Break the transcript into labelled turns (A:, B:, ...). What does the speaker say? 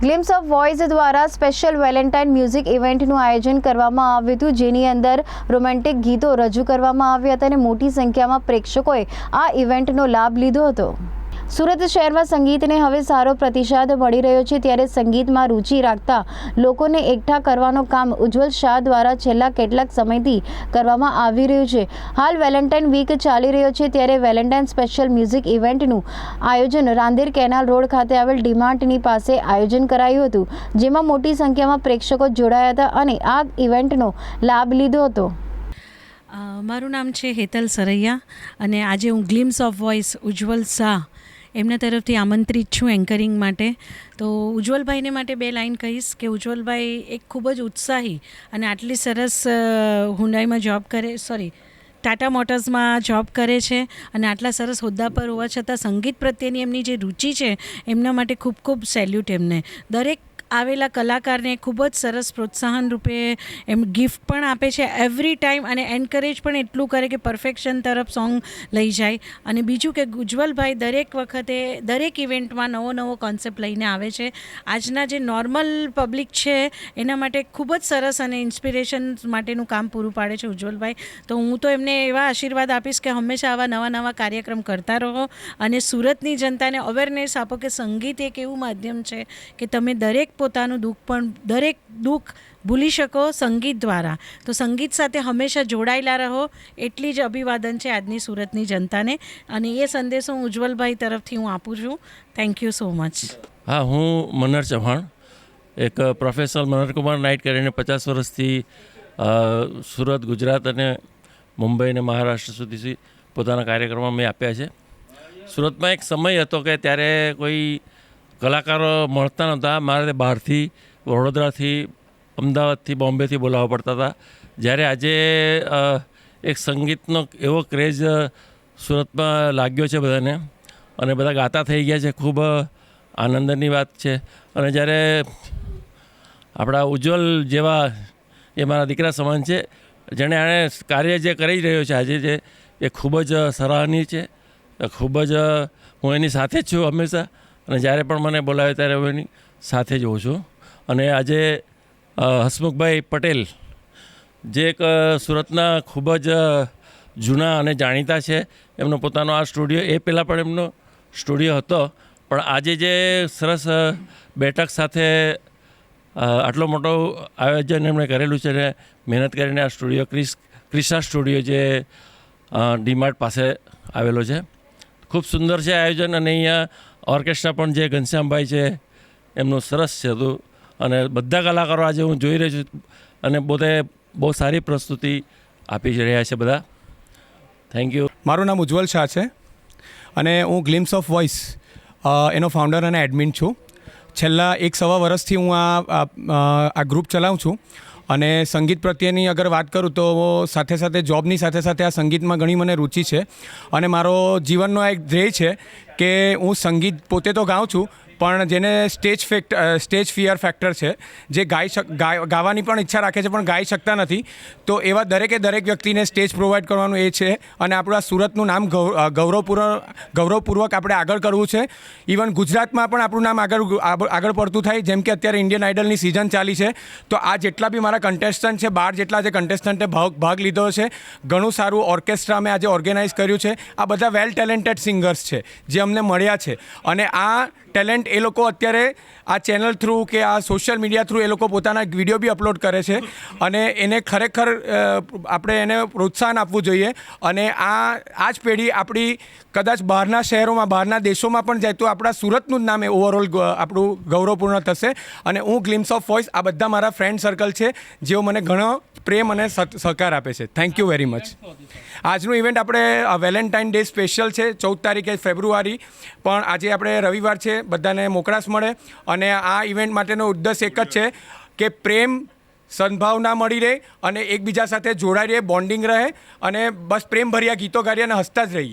A: Glimpse of voice દ્વારા special Valentine music ઇવેન્ટનું આયોજન કરવામાં આવ્યું હતું, જેની અંદર રોમેન્ટિક ગીતો રજૂ કરવામાં આવ્યા હતા અને મોટી સંખ્યામાં પ્રેક્ષકોએ આ ઇવેન્ટનો લાભ લીધો હતો. સુરત શહેરમાં સંગીતને હવે સારો પ્રતિસાદ મળી રહ્યો છે ત્યારે સંગીતમાં રુચિ રાખતા લોકોને એકઠા કરવાનું કામ ઉજ્જવલ શાહ દ્વારા છેલ્લા કેટલાક સમયથી કરવામાં આવી રહ્યું છે. હાલ વેલેન્ટાઇન વીક ચાલી રહ્યો છે ત્યારે વેલેન્ટાઇન સ્પેશિયલ મ્યુઝિક ઇવેન્ટનું આયોજન રાંદેર કેનાલ રોડ ખાતે આવેલ ડીમાર્ટની પાસે આયોજન કરાયું હતું, જેમાં મોટી સંખ્યામાં પ્રેક્ષકો જોડાયા હતા અને આ ઇવેન્ટનો લાભ લીધો હતો.
B: મારું નામ છે હેતલ સરૈયા અને આજે હું glimpse of voice Ujjwal Shah એમના તરફથી આમંત્રિત છું એન્કરિંગ માટે. તો ઉજ્જવલભાઈને માટે બે લાઈન કહીશ કે ઉજ્જવલભાઈ એક ખૂબ જ ઉત્સાહી અને આટલી સરસ હુંડાઈમાં જોબ કરે, સોરી, ટાટા મોટર્સમાં જોબ કરે છે અને આટલા સરસ હોદ્દા પર હોવા છતાં સંગીત પ્રત્યેની એમની જે રુચિ છે એમના માટે ખૂબ ખૂબ સેલ્યુટ એમને. દરેક આવેલા કલાકારને ખૂબ જ સરસ પ્રોત્સાહન રૂપે એમ ગિફ્ટ પણ આપે છે. એવરી ટાઈમ અને એન્કરેજ પણ એટલું કરે કે પરફેક્શન તરફ સોંગ લઈ જાય. અને બીજું કે ગુજવલભાઈ દરેક વખતે દરેક ઇવેન્ટમાં નવો નવો કોન્સેપ્ટ લઈને આવે છે. આજના જે નોર્મલ પબ્લિક છે, એના માટે ખૂબ જ સરસ અને ઇન્સ્પિરેશન માટેનું કામ પૂરું પાડે છે ઉજ્જવલભાઈ. તો હું તો એમને એવા આશીર્વાદ આપીશ કે હંમેશા આવા નવા નવા કાર્યક્રમ કરતા રહો અને સુરતની જનતાને અવેરનેસ આપો કે સંગીત એક એવું માધ્યમ છે કે તમે દરેક પોતાનું દુઃખ પણ દરેક દુઃખ ભૂલી શકો સંગીત દ્વારા. તો સંગીત સાથે હંમેશા જોડાયેલા રહો. એટલી જ અભિવાદન છે આજની સુરતની જનતાને. અને એ સંદેશો હું ઉજ્જવલભાઈ તરફથી હું આપું છું. થેન્ક યુ સો મચ
C: હા, હું મનર ચૌહાણ. એક પ્રોફેસર મનરકુમાર નાઇટ કરીને પચાસ વર્ષથી સુરત, ગુજરાત અને મુંબઈ અને મહારાષ્ટ્ર સુધી પોતાના કાર્યક્રમો મેં આપ્યા છે. સુરતમાં એક સમય હતો કે ત્યારે કોઈ કલાકારો મળતા નહોતા. મારે બહારથી વડોદરાથી, અમદાવાદથી, બોમ્બેથી બોલાવવા પડતા હતા. જ્યારે આજે એક સંગીતનો એવો ક્રેઝ સુરતમાં લાગ્યો છે બધાને. અને બધા ગાતા થઈ ગયા છે. ખૂબ આનંદની વાત છે. અને જ્યારે આપણા ઉજ્જવલ જેવા એ મારા દીકરા સમાન છે, જેણે આણે કાર્ય જે કરી રહ્યો છે આજે જે, એ ખૂબ જ સરાહનીય છે. ખૂબ જ હું એની સાથે જ છું હંમેશા. અને જ્યારે પણ મને બોલાવે ત્યારે હું એની સાથે જ હોઉં છું. અને આજે હસમુખભાઈ પટેલ જે એક સુરતના ખૂબ જ જૂના અને જાણીતા છે. એમનો પોતાનો આ સ્ટુડિયો, એ પહેલાં પણ એમનો સ્ટુડિયો હતો. પણ આજે જે સરસ બેઠક સાથે આટલો મોટો આયોજન એમણે કરેલું છે ને મહેનત કરીને આ સ્ટુડિયો, ક્રિસ ક્રિશા સ્ટુડિયો જે ડીમાર્ટ પાસે આવેલો છે. ખૂબ સુંદર છે આયોજન અને અહીંયા ઓર્કેસ્ટ્રા પણ જે ઘનશ્યામભાઈ છે, એમનું સરસ છે હતું અને બધા કલાકારો આજે હું જોઈ રહ્યો છું અને પોતે બહુ સારી પ્રસ્તુતિ આપી જ રહ્યા છે બધા. થેન્ક યુ
D: મારું નામ ઉજ્જવલ શાહ છે અને હું ગ્લિમ્સ ઓફ વોઇસ એનો ફાઉન્ડર અને એડમિન છું. છેલ્લા એક સવા વર્ષથી હું આ, આ- આ ગ્રુપ ચલાવું છું. અને સંગીત પ્રત્યેની અગર વાત કરું તો સાથે સાથે જોબની સાથે સાથે આ સંગીતમાં ઘણી મને રુચિ છે. અને મારો જીવનનો એક ધ્યેય છે કે હું સંગીત પોતે તો ગાઉં છું પણ જેને stage fact stage fear factor છે જે ગાઈ શક ગાવાની પણ ઈચ્છા રાખે છે પણ ગાઈ શકતા નથી તો એવા દરેકે દરેક વ્યક્તિને સ્ટેજ પ્રોવાઈડ કરવાનું એ છે અને આપણું આ સુરતનું નામ ગૌ- અ, ગૌરવપૂર્વક આપણે આગળ કરવું છે. ઇવન ગુજરાતમાં પણ આપણું નામ આગળ આગળ પડતું થાય જેમ કે અત્યારે ઇન્ડિયન આઇડલની સિઝન ચાલી છે તો આ જેટલા બી મારા કન્ટેસ્ટન્ટ છે બાર જેટલા જે કન્ટેસ્ટન્ટે ભાગ ભાગ લીધો છે ઘણું સારું ઓર્કેસ્ટ્રા મેં આજે ઓર્ગેનાઇઝ કર્યું છે. આ બધા વેલ ટેલેન્ટેડ સિંગર્સ છે જે અમને મળ્યા છે. અને આ ટેલેન્ટ એ લોકો અત્યારે આ ચેનલ થ્રુ કે આ સોશિયલ મીડિયા થ્રુ એ લોકો પોતાના વીડિયો બી અપલોડ કરે છે. અને એને ખરેખર આપણે એને પ્રોત્સાહન આપવું જોઈએ. અને આ આ જ પેઢી આપણી કદાચ બહારના શહેરોમાં, બહારના દેશોમાં પણ જાય તો આપણા સુરતનું જ નામ એ ઓવરઓલ આપણું ગૌરવપૂર્ણ થશે. અને હું ગ્લિમ્સ ઓફ વોઇસ આ બધા મારા ફ્રેન્ડ સર્કલ છે, જેઓ મને ઘણો પ્રેમ અને સહકાર આપે છે. થેન્ક યુ વેરી મચ આજનું ઇવેન્ટ આપણે વેલેન્ટાઇન ડે સ્પેશિયલ છે, ચૌદ તારીખે ફેબ્રુઆરી. પણ આજે આપણે રવિવાર છે બધાને મોકળાશ મળે. અને આ ઇવેન્ટ માટેનો ઉદ્દેશ એક જ છે કે પ્રેમ, સદભાવના મળી રહે અને એકબીજા સાથે જોડાઈ રહે બોન્ડિંગ રહે અને બસ પ્રેમભર્યા ગીતો ગાઈએ અને હસતા જ રહીએ.